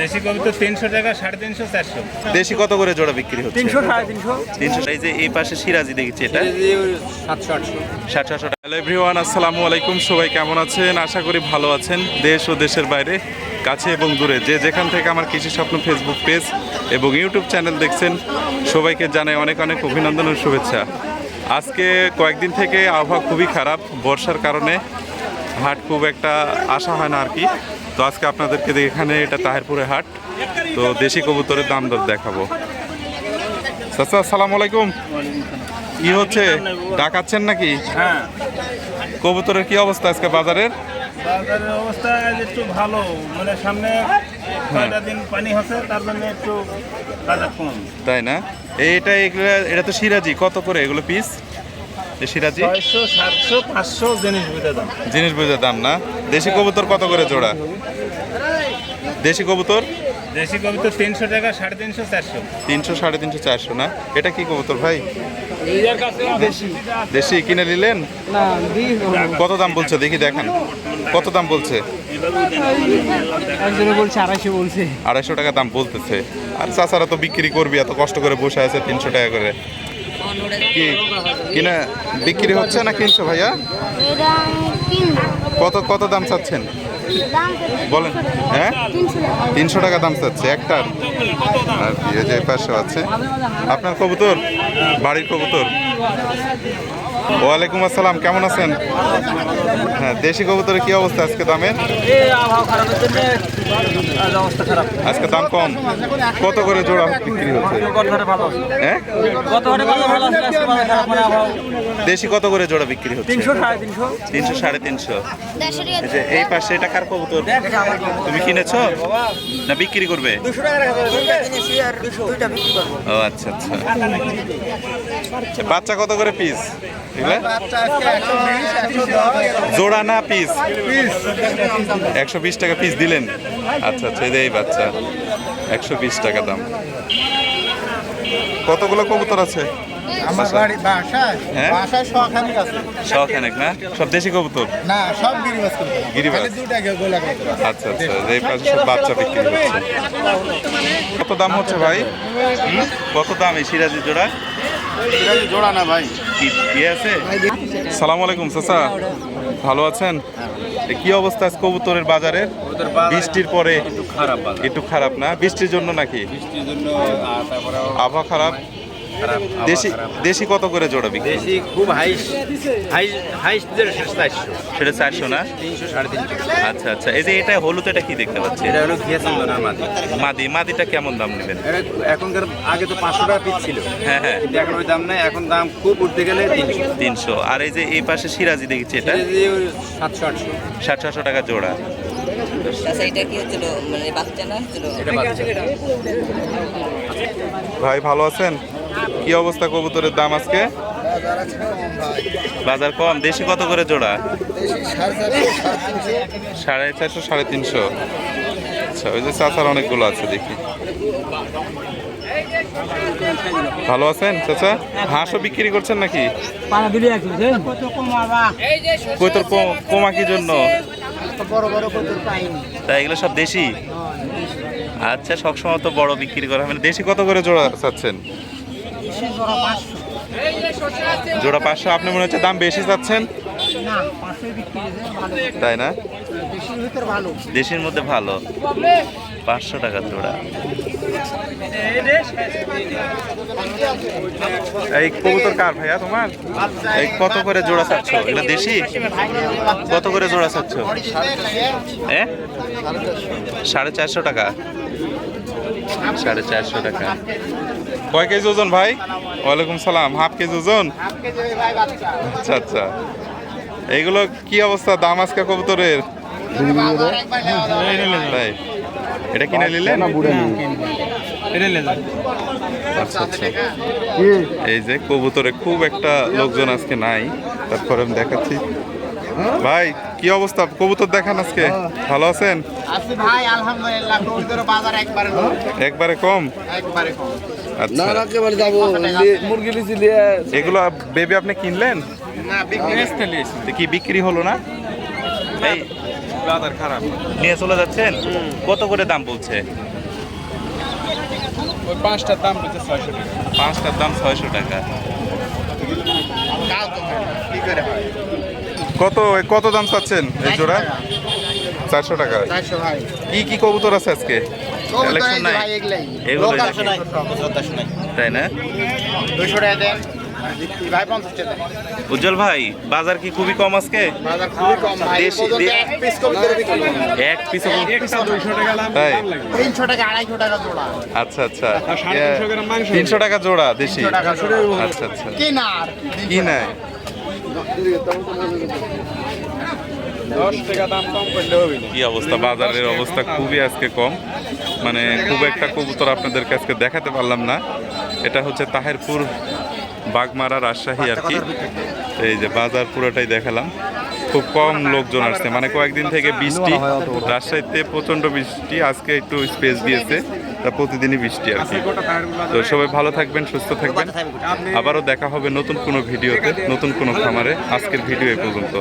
দেশি কবুতর তিনশো টাকা সাড়ে তিনশো চারশো। দেশি কত করে জোড়া বিক্রি হচ্ছে? তিনশো সাড়ে তিনশো। তিনশো এই যে এই পাশে সিরাজি দেখছি এটা? সাতশো আটশো। সাতশো টাকা। হ্যালো এভরিওয়ান আসসালামু আলাইকুম। সবাই কেমন আছেন? আশা করি ভালো আছেন। দেশ ও দেশের বাইরে কাছে এবং দূরে। যে যেখান থেকে আমার কৃষি স্বপ্ন ফেসবুক পেজ এবং ইউটিউব চ্যানেল দেখছেন সবাইকে জানাই অনেক অনেক অভিনন্দন ও শুভেচ্ছা। আজকে কয়েকদিন থেকে আবহাওয়া খুবই খারাপ। বর্ষার কারণে হাট খুব একটা আশা হয় না আর কি। তো আজকে আপনাদেরকে এখানে এটা তাহেরপুরে হাট তো দেশি কবুতরের দাম দর দেখাবো। চাচা আসসালামু আলাইকুম। কি হচ্ছে ডাকাচ্ছেন নাকি? হ্যাঁ। কবুতরের কি অবস্থা আজকে বাজারের? বাজারের অবস্থা একটু ভালো। মানে সামনে কয়টা দিন পানি হচ্ছে তার জন্য একটু বাজার কম। তাই না? এগুলো এটা তো সিরাজি কত করে এগুলো পিস সিরাজি ছয়শো সাতশো পাঁচশো জিনিস বুঝে দাম জিনিস বুঝে দাম না? দেশি কবুতর কত করে জোড়া? দেশি কবুতর? দেশি কবুতর তিনশো টাকা সাড়ে তিনশো চারশো। তিনশো সাড়ে তিনশো চারশো না? এটা কি কবুতর ভাই? দেশি। কিনে নিলেন? কত দাম বলছে? দেখি দেখান। কত দাম বলছে? একজনে বলছে আড়াইশো বলছে। আড়াইশো টাকা দাম বলতেছে। আর চাচারা তো বিক্রি করবি এত কষ্ট করে বসে আছে তিনশো টাকা করে। কি কিনা বিক্রি হচ্ছে না কিনছো ভাইয়া? কত কত দাম চাচ্ছেন? বলেন। হ্যাঁ? তিনশো টাকা। দাম চাচ্ছে একটার। আর কি যে পাশে আছে। আপনার কবুতর? বাড়ির কবুতর? ওয়ালাইকুম আসসালাম কেমন আছেন? হ্যাঁ দেশি কবুতরের কি অবস্থা আজকে দামের? আজকে দাম কম। কত করে জোড়া বিক্রি হচ্ছে? হ্যাঁ? মানে দেশি কত করে জোড়া বিক্রি হচ্ছে? তিনশো সাড়ে তিনশো। এই যে এই পাশে এটা কার কবুতর? তুমি কিনেছো? না বিক্রি করব? ও আচ্ছা আচ্ছা। বাচ্চা কত করে পিস জোড়া না পিস একশো বিশ টাকা পিস দিলেন। আচ্ছা আচ্ছা এই বাচ্চা। একশো বিশ টাকা দাম। কতগুলো কবুতর আছে? আমার বাড়ি বাসায় হ্যাঁ? বাসায় শখানিক আছে। শখানেক না? সব দেশি কবুতর? না সব গিরিবাজ। দুটা গোলা আচ্ছা আচ্ছা এই পাশে সব বাচ্চা বিক্রি হচ্ছে। কত দাম হচ্ছে ভাই? কত দাম এই সিরাজি জোড়া? জোড়া না ভাই। কি আছে? সালাম আলাইকুম চাচা। ভালো আছেন? কি অবস্থা আজ কবুতরের বাজারে? বৃষ্টির পরে খারাপ একটু খারাপ না? বৃষ্টির জন্য নাকি? আবহাওয়া খারাপ? দেশি দেশি কত করে জোড়া বিক্রি? দেশি খুব হাইস হাইস দেড়শো চারশো। সেটা চারশো না? তিনশো সাড়ে তিনশো। আচ্ছা আচ্ছা। এই যে এটা হলুদ এটা কি দেখতে পাচ্ছি? এটা হলো ঘিয়া চন্দনার মাটি মাদি। মাদিটা কেমন দাম নেবেন? এখনকার আগে তো পাঁচশো টাকা পিস ছিল। হ্যাঁ হ্যাঁ। কিন্তু এখন ওই দাম নাই। এখন দাম খুব উঠতে গেলে তিনশো। তিনশো। আর এই যে এই পাশে সিরাজি দেখছি এটা? সাতশো আটশো। ষাট ছশো টাকা জোড়া। আচ্ছা এটা কি হচ্ছিল মানে ভাই ভালো আছেন? কি অবস্থা কবুতরের দাম আজকে? বাজার কম। দেশি কত করে জোড়া? সাড়ে চারশো, সাড়ে তিনশো। আচ্ছা ওই যে চাচার অনেকগুলো আছে, দেখি। ভালো আছেন চাচা? হাঁসও বিক্রি করছেন নাকি? পানা দিলে এক কই তোর কো- জন্য? তাই এগুলো সব দেশি? আচ্ছা সবসময় তো বড় বিক্রি করা হবে না দেশি কত করে জোড়া চাচ্ছেন? জোড়া পাঁচশো। আপনি মনে হচ্ছে দাম বেশি চাচ্ছেন? তাই না? দেশের মধ্যে ভালো। পাঁচশো টাকা জোড়া। এই কবুতর কার ভাইয়া তোমার? এই কত করে জোড়া চাচ্ছ? এটা দেশি? কত করে জোড়া চাচ্ছ? সাড়ে চারশো টাকা। সাড়ে চারশো টাকা। কয় কেজি ওজন ভাই? ওয়ালাইকুম সালাম। হাফ কেজি ওজন? আচ্ছা আচ্ছা। এইগুলো কি অবস্থা? দাম আজকে কবুতরের? তাই? এটা কিনে নিলে আচ্ছা আচ্ছা। এই যে কবুতরে খুব একটা লোকজন আজকে নাই। তারপরে আমি দেখাচ্ছি। ভাই কি অবস্থা? কবুতর দেখান আজকে। ভালো আছেন? আছি ভাই আলহামদুলিল্লাহ কবুতরের বাজার একবারে low, একবারে কম। আচ্ছা। একেবারে যাব। মুরগি লিচি এগুলো বেবি আপনি কিনলেন? না বিক্রি কি বিক্রি হলো না? এই বাজার খারাপ। নিয়ে চলে যাচ্ছেন? কত করে দাম বলছে? ওই পাঁচটার দাম বলছে ছয়শো টাকা। পাঁচটার দাম ছয়শো টাকা। না। কত কত দাম চাচ্ছেন এই জোড়া? চারশো টাকা। কি কি কবুতর আছে আজকে? নাই? তাই না? টাকা দেন। উজ্জ্বল ভাই বাজার কি খুবই কম আজকে? এক পিস আচ্ছা আচ্ছা। তিনশো টাকা জোড়া দেশি। 300 টাকা জোড়া। আচ্ছা আচ্ছা। কি নাই? কি অবস্থা? বাজারের অবস্থা খুবই আজকে কম। মানে খুব একটা কবুতর আপনাদেরকে আজকে দেখাতে পারলাম না। এটা হচ্ছে তাহেরপুর বাগমারা রাজশাহী আর কি। এই যে বাজার পুরোটাই দেখালাম। খুব কম লোকজন আসছে মানে কয়েকদিন থেকে বৃষ্টি। রাজশাহীতে প্রচণ্ড বৃষ্টি, আজকে একটু স্পেস দিয়েছে, তা প্রতিদিনই বৃষ্টি আর কি। তো সবাই ভালো থাকবেন, সুস্থ থাকবেন। আবারও দেখা হবে নতুন কোনো ভিডিওতে, নতুন কোনো খামারে। আজকের ভিডিও এই পর্যন্ত।